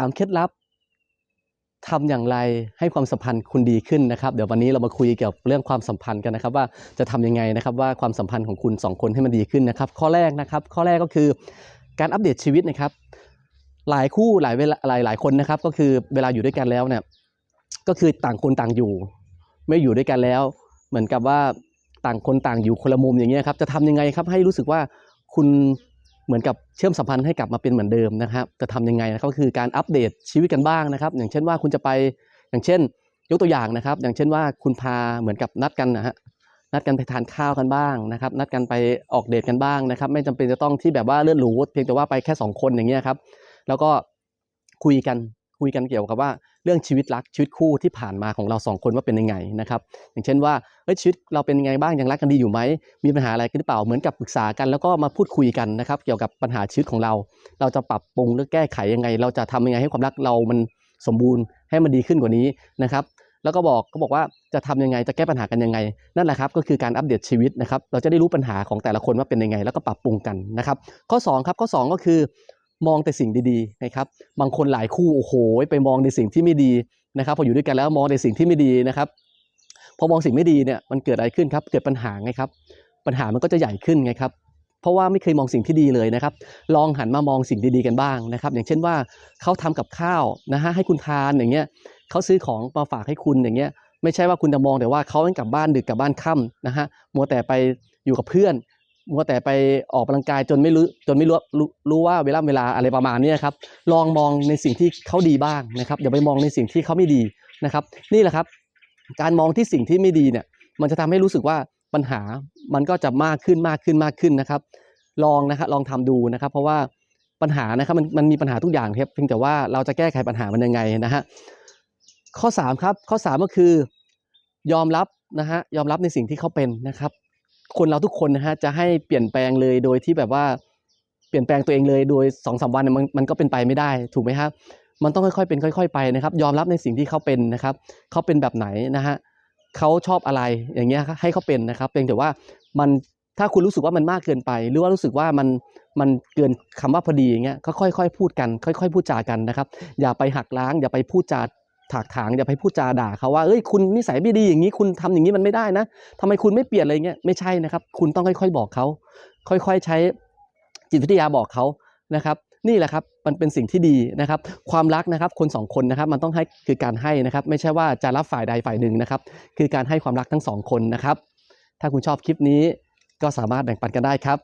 ามเคล็ดลับทำอย่างไรให้ความสัมพันธ์คุณดีขึ้นนะครับ เดี๋ยววันนี้เรามาคุยเกี่ยวกับเรื่องความสัมพันธ์กันนะครับ ว่าจะทำยังไงนะครับว่าความสัมพันธ์ของคุณสองคนให้มันดีขึ้นนะครับ ข้อแรกนะครับ ข้อแรกก็คือการอัปเดตชีวิตนะครับ หลายคู่หลายเวลาหลายหลายคนนะครับ ก็คือเวลาอยู่ด้วยกันแล้วเนี่ยก็คือต่างคนต่างอยู่ ไม่อยู่ด้วยกันแล้ว เหมือนกับว่าต่างคนต่างอยู่คนละมุมอย่างเงี้ยครับจะทำยังไงครับให้รู้สึกว่าคุณ เหมือนกับเชื่อมสัมพันธ์ให้กลับมาเป็นเหมือนเดิมนะครับจะทำยังไงนะครับก็คือการอัปเดตชีวิตกันบ้างนะครับ อย่างเช่นว่าคุณจะไปอย่างเช่น ยกตัวอย่างนะครับ อย่างเช่นว่าคุณพาเหมือนกับนัดกันนะฮะนัดกันไปทานข้าวกันบ้างนะครับ นัดกันไปออกเดทกันบ้างนะครับ ไม่จำเป็นจะต้องที่แบบว่าเลื่อนหรูเพียงแต่ว่าไปแค่สองคนอย่างเงี้ยครับ แล้วก็คุยกัน คุยกันเกี่ยวกับว่าเรื่องชีวิตรักชีวิตคู่ที่ผ่านมาของเราสองคนว่าเป็นยังไงนะครับอย่างเช่นว่าเอ้ยชีวิตเราเป็นยังไงบ้างยังรักกันดีอยู่ไหมมีปัญหาอะไรกันหรือเปล่าเหมือนกับปรึกษากันแล้วก็มาพูดคุยกันนะครับเกี่ยวกับปัญหาชีวิตของเรา เราจะปรับปรุงหรือแก้ไขยังไง เราจะทำยังไงให้ความรักเรามันสมบูรณ์ให้มันดีขึ้นกว่านี้นะครับแล้วก็บอกก็บอกว่าจะทำยังไงจะแก้ปัญหากันยังไง นั่นแหละครับก็คือการอัปเดตชีวิตนะครับเราจะได้รู้ปัญหาของแต่ละคนว่าเป็นยังไง แล้วก็ปรับปรุงกันนะครับข้อ2ครับข้อ 2 ก็คือ มองแต่สิ่งดีๆนะครับบางคนหลายคู่โอ้โหไปมองในสิ่งที่ไม่ดีนะครับพออยู่ด้วยกันแล้วมองในสิ่งที่ไม่ดีนะครับพอมองสิ่งไม่ดีเนี่ยมันเกิดอะไรขึ้นครับเกิดปัญหาไงครับปัญหามันก็จะใหญ่ขึ้นไงครับเพราะว่าไม่เคยมองสิ่งที่ดีเลยนะครับ ลองหันมามองสิ่งดีๆกันบ้างนะครับ อย่างเช่นว่าเขาทำกับข้าวนะฮะให้คุณทานอย่างเงี้ยเขาซื้อของมาฝากให้คุณอย่างเงี้ยไม่ใช่ว่าคุณจะมองแต่ว่าเขากลับบ้านดึกกลับบ้านค่ำนะฮะมัวแต่ไปอยู่กับเพื่อน มัวแต่ไปออกกำลังกายจนไม่รู้จนไม่รู้รู้รู้ว่าเวลาเวลาอะไรประมาณนี้ครับ ลองมองในสิ่งที่เขาดีบ้างนะครับอย่าไปมองในสิ่งที่เขาไม่ดีนะครับ นี่แหละครับ การมองที่สิ่งที่ไม่ดีเนี่ย มันจะทำให้รู้สึกว่าปัญหามันก็จะมากขึ้นมากขึ้นมากขึ้นนะครับ ลองนะครับลองทำดูนะครับ เพราะว่าปัญหานะครับมันมันมีปัญหาทุกอย่างครับเพียงแต่ว่าเราจะแก้ไขปัญหามันยังไงนะฮะข้อสามครับ ข้อสามก็คือยอมรับนะฮะยอมรับในสิ่งที่เขาเป็นนะครับ คนเราทุกคนนะฮะจะให้เปลี่ยนแปลงเลยโดยที่แบบว่าเปลี่ยนแปลงตัวเองเลยโดยสองสามวันเนยมันมันก็เป็นไปไม่ได้ถูกไหมครับ มันต้องค่อยๆเป็นค่อย ๆ ไปนะครับ ยอมรับในสิ่งที่เขาเป็นนะครับเขาเป็นแบบไหนนะฮะเขาชอบอะไรอย่างเงี้ยให้เขาเป็นนะครับเพียงแต่ว่ามันถ้าคุณรู้สึกว่ามันมากเกินไป หรือว่ารู้สึกว่ามันมันเกินคำว่าพอดีอย่างเงี้ยก็ค่อยๆพูดกัน ค่อย ๆ พูดจากันนะครับ อย่าไปหักล้าง อย่าไปพูดจา ถากถางอย่าไปพูดจาด่าเขาว่าเอ้ยคุณนิสัยไม่ดีอย่างนี้คุณทำอย่างนี้มันไม่ได้นะทำไมคุณไม่เปลี่ยนอะไรเงี้ยไม่ใช่นะครับ คุณต้องค่อย ๆ บอกเขาค่อยๆใช้จิตวิทยาบอกเขานะครับนี่แหละครับมันเป็นสิ่งที่ดีนะครับ ความรักนะครับคนสองคนนะครับมันต้องให้คือการให้นะครับ ไม่ใช่ว่าจะรับฝ่ายใดฝ่ายหนึ่งนะครับ คือการให้ความรักทั้งสองคนนะครับ ถ้าคุณชอบคลิปนี้ก็สามารถแบ่งปันกันได้ครับ